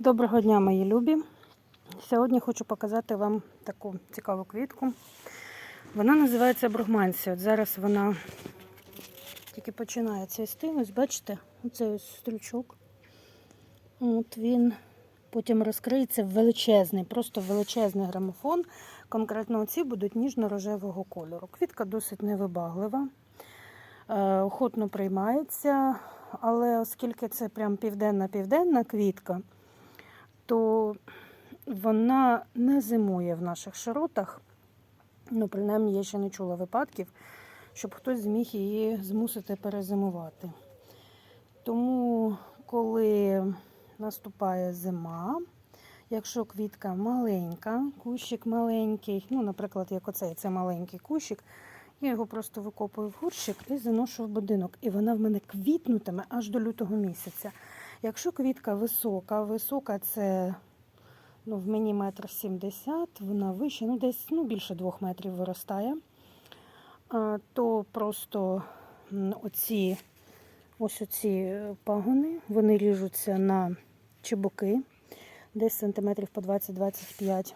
Доброго дня, мої любі. Сьогодні хочу показати вам таку цікаву квітку. Вона називається бругмансія. От зараз вона тільки починає цвісти. Ось бачите, оцей ось стрючок. От він потім розкриється в величезний, просто величезний грамофон. Конкретно оці будуть ніжно-рожевого кольору. Квітка досить невибаглива, е, охотно приймається, але оскільки це прям південна-південна квітка, то вона не зимує в наших широтах. Ну, принаймні, я ще не чула випадків, щоб хтось зміг її змусити перезимувати. Тому, коли наступає зима, якщо квітка маленька, кущик маленький, ну, наприклад, як оцей це маленький кущик, я його просто викопую в горщик і заношу в будинок. І вона в мене квітнутиме аж до лютого місяця. Якщо квітка висока, висока це ну, в мені метр сімдесят, вона вища, ну десь ну, більше двох метрів виростає, то просто оці, ось оці пагони, вони ріжуться на чебуки, десь сантиметрів по 20-25.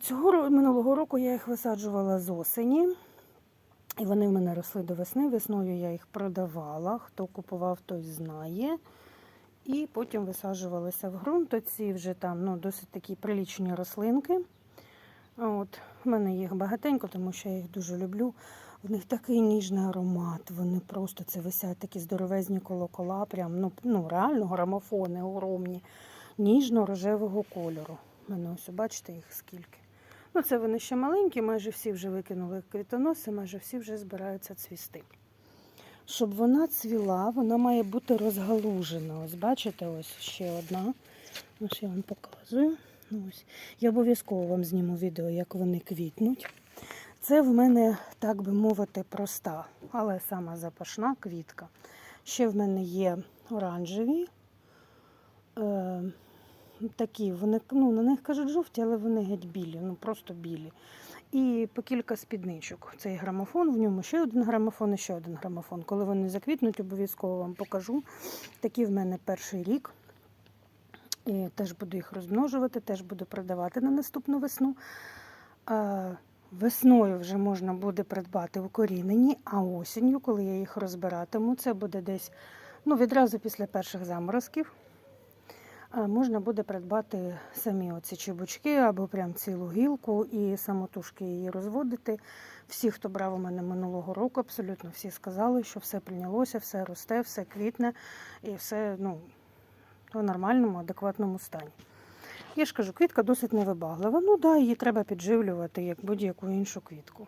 Цього минулого року я їх висаджувала з осені. І вони в мене росли до весни. Весною я їх продавала. Хто купував, той знає. І потім висаджувалися в ґрунт. Ці вже там ну, досить такі прилічні рослинки. От, в мене їх багатенько, тому що я їх дуже люблю. В них такий ніжний аромат. Вони просто це висять такі здоровезні колокола, прям ну, ну реально грамофони огромні, ніжно-рожевого кольору. У мене ось бачите їх скільки. Ну, це вони ще маленькі, майже всі вже викинули квітоноси, майже всі вже збираються цвісти. Щоб вона цвіла, вона має бути розгалужена. Ось бачите, ось ще одна. Ось я вам показую. Ну, Ось. Я обов'язково вам зніму відео, як вони квітнуть. Це в мене, так би мовити, проста, але сама запашна квітка. Ще в мене є оранжеві. Такі, вони, ну, на них кажуть жовті, але вони геть білі, ну просто білі. І по кілька спідничок. Цей грамофон, в ньому ще один грамофон і ще один грамофон. Коли вони заквітнуть, обов'язково вам покажу. Такі в мене перший рік. І теж буду їх розмножувати, теж буду продавати на наступну весну. Весною вже можна буде придбати укорінені, а осінню, коли я їх розбиратиму, це буде десь ну, відразу після перших заморозків. Можна буде придбати самі оці чебучки або прям цілу гілку і самотужки її розводити. Всі, хто брав у мене минулого року, абсолютно всі сказали, що все прийнялося, все росте, все квітне і все ну, в нормальному, адекватному стані. Я ж кажу, квітка досить невибаглива. Ну да, її треба підживлювати, як будь-яку іншу квітку.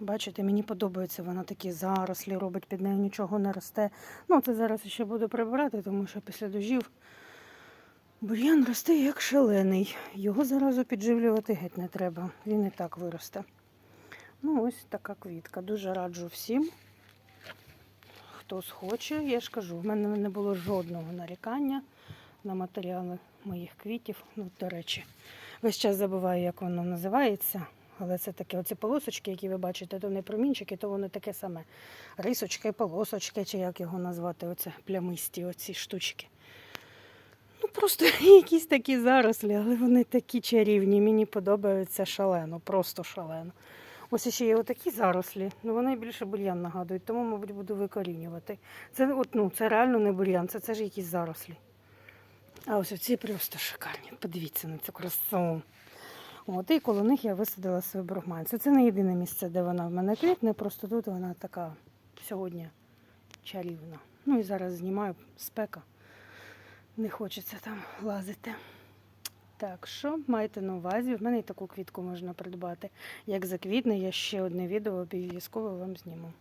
Бачите, мені подобається, вона такі зарослі робить, під нею нічого не росте. Ну, це зараз ще буду прибирати, тому що після дождів бур'ян росте як шалений. Його заразу підживлювати геть не треба. Він і так виросте. Ну, ось така квітка. Дуже раджу всім, хто схоче. Я ж кажу, в мене не було жодного нарікання на матеріали моїх квітів. Ну, до речі, весь час забуваю, як воно називається. Але це такі оці полосочки, які ви бачите, то не промінчики, то вони таке саме. Рисочки, полосочки, чи як його назвати, оце плямисті оці штучки. Просто якісь такі зарослі, але вони такі чарівні. Мені подобаються шалено, просто шалено. Ось ще є отакі зарослі, ну вони більше бур'ян нагадують, тому, мабуть, буду викорінювати. Це, от, ну, це реально не бур'ян, це, це ж якісь зарослі. А ось ці просто шикарні. Подивіться на цю красу. От, і коло них я висадила свою брухманцю. Це не єдине місце, де вона в мене квітне, просто тут вона така сьогодні чарівна. Ну і зараз знімаю спека. Не хочеться там лазити. Так що майте на увазі, в мене і таку квітку можна придбати. Як заквітне, я ще одне відео обов'язково вам зніму.